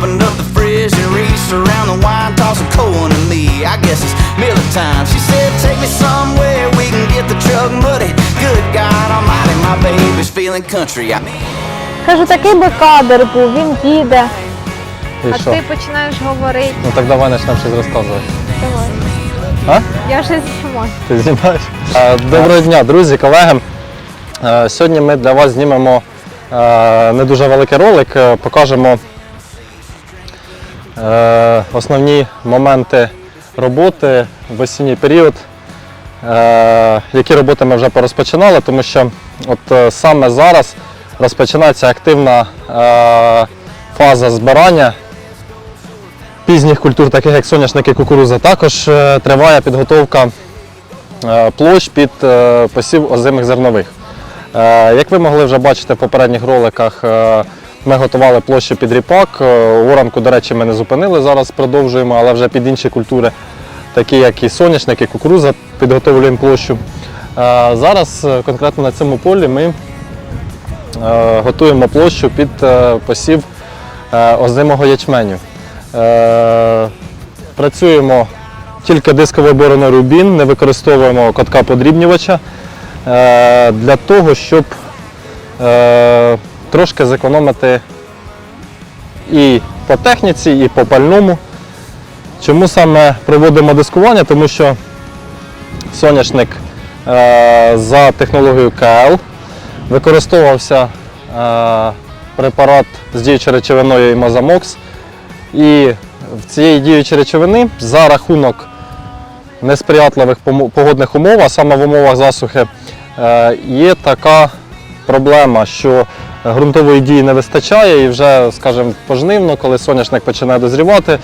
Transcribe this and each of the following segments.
opened up the fridge and reached around the wine, tossing cold one to me. I guess it's Miller time. She said, Take me somewhere we can get the truck muddy. Good God Almighty, my baby's feeling country. I Кажу, такий би кадр був, він їде, І а що? ти починаєш говорити. Ну так давай почнемо щось розказувати. Давай. А? Я щось знімаю. Ти знімаєш? Доброго дня, друзі, колеги. Сьогодні ми для вас знімемо не дуже великий ролик, покажемо основні моменти роботи в осінній період. Е, Які роботи ми вже порозпочинали, тому що от е, саме зараз розпочинається активна е, фаза збирання пізніх культур, таких як соняшник і. Також е, триває підготовка е, площ під е, посів озимих зернових. Е, Як ви могли вже бачити в попередніх роликах, е, ми готували площу під ріпак. Е, Оранку, до речі, ми не зупинили, зараз продовжуємо, але вже під інші культури, такі як і соняшник, і кукуруза, підготовлюємо площу. Е, Зараз е, конкретно на цьому полі ми е, готуємо площу під е, посів е, озимого ячменю. Е, Працюємо тільки дисковою бороною рубін, не використовуємо котка подрібнювача е, для того, щоб е, трошки зекономити і по техніці, і по пальному. Чому саме проводимо дискування? Тому що соняшник е, за технологією КЛ використовувався е, препарат з діючою речовиною Мазамокс. І в цієї діючої речовини за рахунок несприятливих погодних умов, а саме в умовах засухи, е, є така проблема, що ґрунтової дії не вистачає і вже, скажімо, пожнивно, коли соняшник починає дозрівати,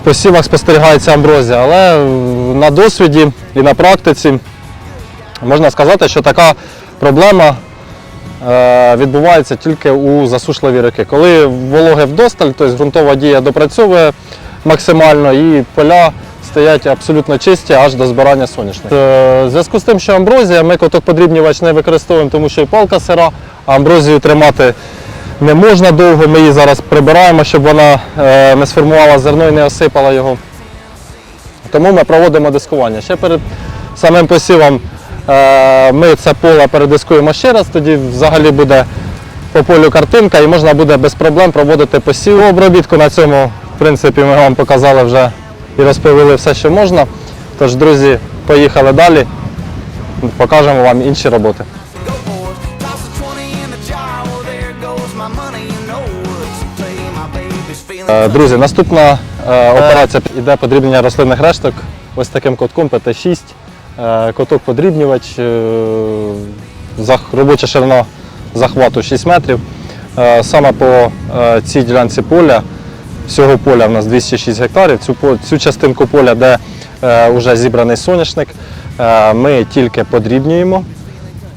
в посівах спостерігається амброзія. Але е, на досвіді і на практиці можна сказати, що така проблема е, відбувається тільки у засушливі роки. Коли вологи вдосталь, тобто ґрунтова дія допрацьовує максимально і поля стоять абсолютно чисті аж до збирання соняшника. Е, В зв'язку з тим, що амброзія, ми коток подрібнювач не використовуємо, тому що і палка сира, амброзію тримати не можна довго. Ми її зараз прибираємо, щоб вона е, не сформувала зерно і не осипала його. Тому ми проводимо дискування. Ще перед самим посівом е, ми це поле передискуємо ще раз, тоді взагалі буде по полю картинка і можна буде без проблем проводити посів обробітку. На цьому, в принципі, ми вам показали вже і розповіли все, що можна. Тож, друзі, поїхали далі. Покажемо вам інші роботи. Друзі, наступна е, операція іде подрібнення рослинних решток ось таким котком ПТ-6. Е, Коток подрібнювач, е, робоча ширина захвату 6 метрів. Е, Саме по е, цій ділянці поля, всього поля в нас 206 гектарів. Цю, цю частинку поля, де вже зібраний соняшник, е, ми тільки подрібнюємо.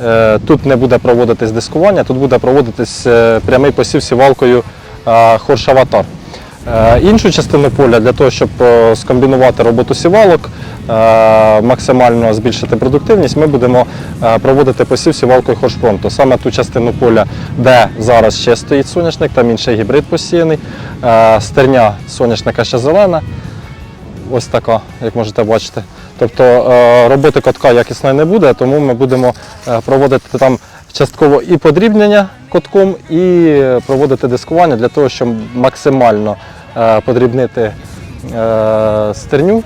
Е, Тут не буде проводитись дискування, тут буде проводитись е, прямий посів сівалкою е, хоршаватар. Е, Іншу частину поля для того, щоб е, скомбінувати роботу сівалок, е, максимально збільшити продуктивність, ми будемо проводити посів сівалкою хоршпронту. Саме ту частину поля, де зараз ще стоїть соняшник, там інший гібрид посіяний, стерня соняшника ще зелена, ось така, як можете бачити. Тобто роботи котка якісної не буде, тому ми будемо проводити там частково і подрібнення котком, і е, проводити дискування для того, щоб максимально е, подрібнити е, стерню,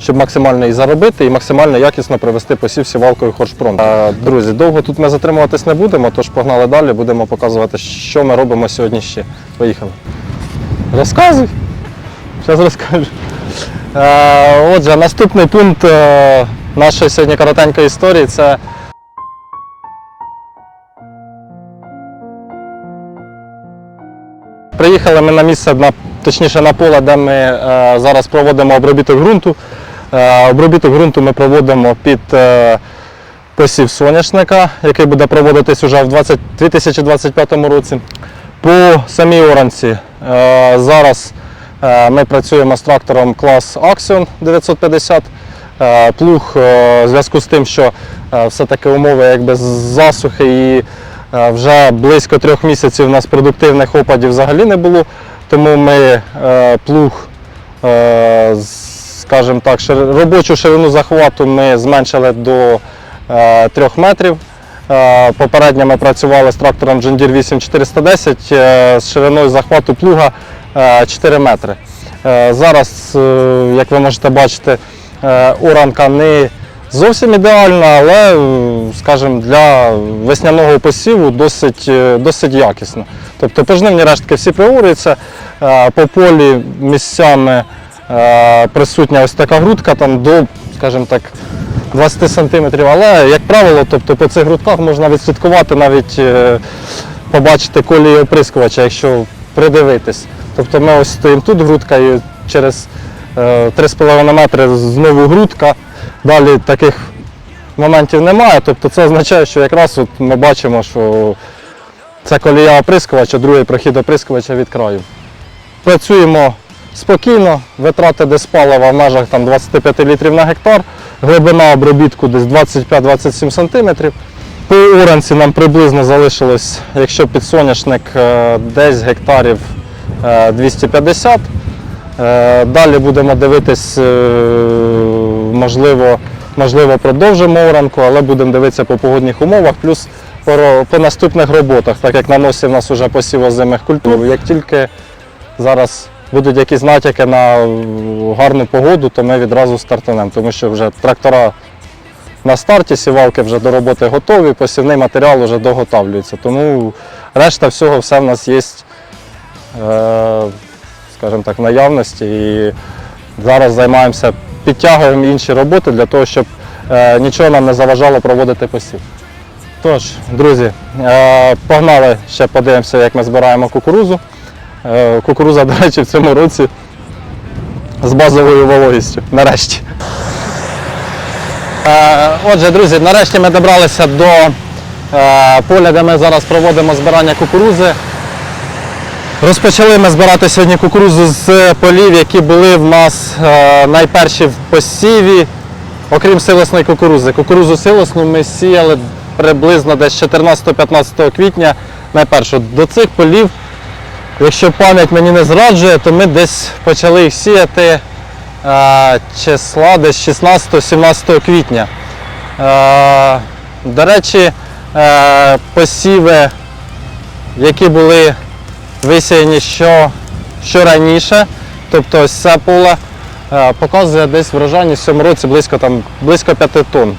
щоб максимально і заробити, і максимально якісно привести посів сівалкою хоршпром. Друзі, довго тут ми затримуватись не будемо, тож погнали далі, будемо показувати, що ми робимо сьогодні ще. Поїхали. Розказуй. Зараз розкажу. Отже, наступний пункт нашої сьогодні коротенької історії це Приїхали ми на місце, на, точніше на поле, де ми е, зараз проводимо обробіток ґрунту. Е, обробіток ґрунту ми проводимо під е, посів соняшника, який буде проводитись уже в 20, 2025 році. По самій оранці е, зараз е, ми працюємо з трактором клас Axion 950. Е, Плуг е, в зв'язку з тим, що е, все-таки умови якби, засухи і Вже близько трьох місяців у нас продуктивних опадів взагалі не було, тому ми е, плуг, е, скажімо так, робочу ширину захвату ми зменшили до е, 3 метрів. Е, Попередньо ми працювали з трактором Deere 8410 е, з шириною захвату плуга е, 4 метри. Е, Зараз, е, як ви можете бачити, е, оранка не зовсім ідеальна, але, е, скажімо, для весняного посіву досить, е, досить якісно. Тобто пожнивні рештки всі приорюються, е, по полі місцями присутня ось така грудка там до, скажімо так, 20 сантиметрів, але, як правило, тобто по цих грудках можна відслідкувати навіть побачити колії оприскувача, якщо придивитись. Тобто ми ось стоїмо тут грудка і через е, 3,5 метри знову грудка. Далі таких моментів немає. Тобто це означає, що якраз от ми бачимо, що це колія оприскувача, другий прохід оприскувача від краю. Працюємо спокійно, витрати диспалива в межах там, 25 літрів на гектар, глибина обробітку десь 25-27 см. По оранці нам приблизно залишилось, якщо підсоняшник е, десь гектарів е, 250. Е, Далі будемо дивитись, е, можливо, можливо продовжимо оранку, але будемо дивитися по погодних умовах, плюс по, наступних роботах, так як на носі в нас вже посів озимих культур. Як тільки зараз будуть якісь натяки на е, гарну погоду, то ми відразу стартанемо, тому що вже трактора на старті, сівалки вже до роботи готові, посівний матеріал вже доготавлюється. Тому решта всього все в нас є, скажімо так, наявності. І зараз займаємося, підтягуємо інші роботи для того, щоб е, нічого нам не заважало проводити посів. Тож, друзі, е, погнали ще подивимося, як ми збираємо кукурузу. Е, Кукуруза, до речі, в цьому році з базовою вологістю. Нарешті. Отже, друзі, нарешті ми добралися до поля, де ми зараз проводимо збирання кукурузи. Розпочали ми збирати сьогодні кукурузу з полів, які були в нас е, найперші в посіві, окрім силосної кукурузи. Кукурузу силосну ми сіяли приблизно десь 14-15 квітня найпершу. До цих полів, якщо пам'ять мені не зраджує, то ми десь почали їх сіяти е, числа десь 16-17 квітня. Е, До речі, посіви, які були висіяні що, що раніше, тобто ось це поле показує десь врожайність в цьому році близько, там, близько 5 тонн.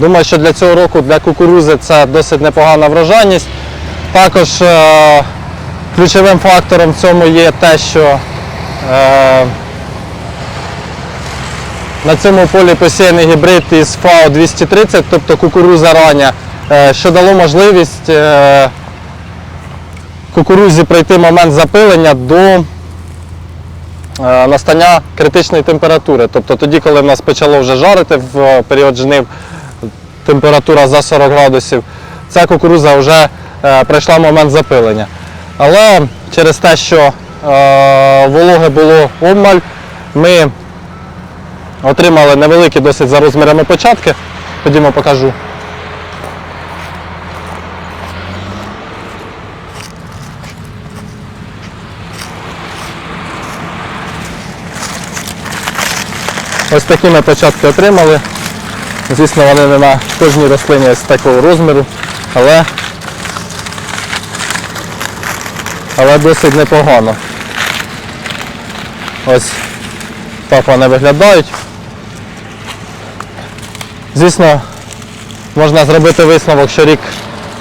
Думаю, що для цього року для кукурузи це досить непогана врожайність. Також е, ключовим фактором в цьому є те, що е, на цьому полі посіяний гібрид із ФАО 230, тобто кукуруза рання, е, що дало можливість е, кукурузі пройти момент запилення до е, настання критичної температури. Тобто тоді, коли в нас почало вже жарити в е, період жнив, температура за 40 градусів, ця кукуруза вже е, пройшла момент запилення. Але через те, що вологи було обмаль, ми отримали невеликі досить за розмірами початки. Ходімо покажу. Такі ми початки отримали. Звісно, вони не на кожній рослині ось такого розміру, але, але досить непогано. Ось так вони виглядають. Звісно, можна зробити висновок, що рік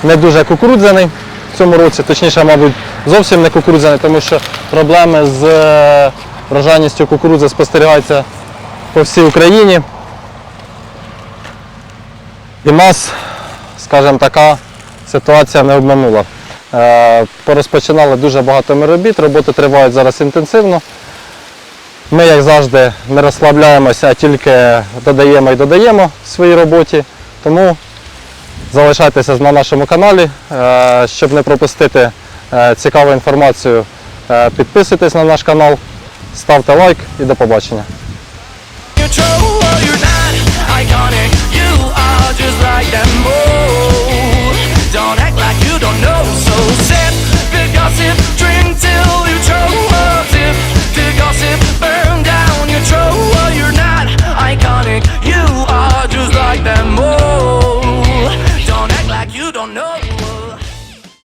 не дуже кукурудзяний в цьому році, точніше, мабуть, зовсім не кукурудзяний, тому що проблеми з е, врожайністю кукурудзи спостерігаються по всій Україні. І нас, скажімо, така ситуація не обманула. Е, Порозпочинали дуже багато ми робіт, роботи тривають зараз інтенсивно. Ми, як завжди, не розслабляємося, а тільки додаємо і додаємо в своїй роботі. Тому залишайтеся на нашому каналі, е, щоб не пропустити е, цікаву інформацію. Підписуйтесь на наш канал, ставте лайк і до побачення.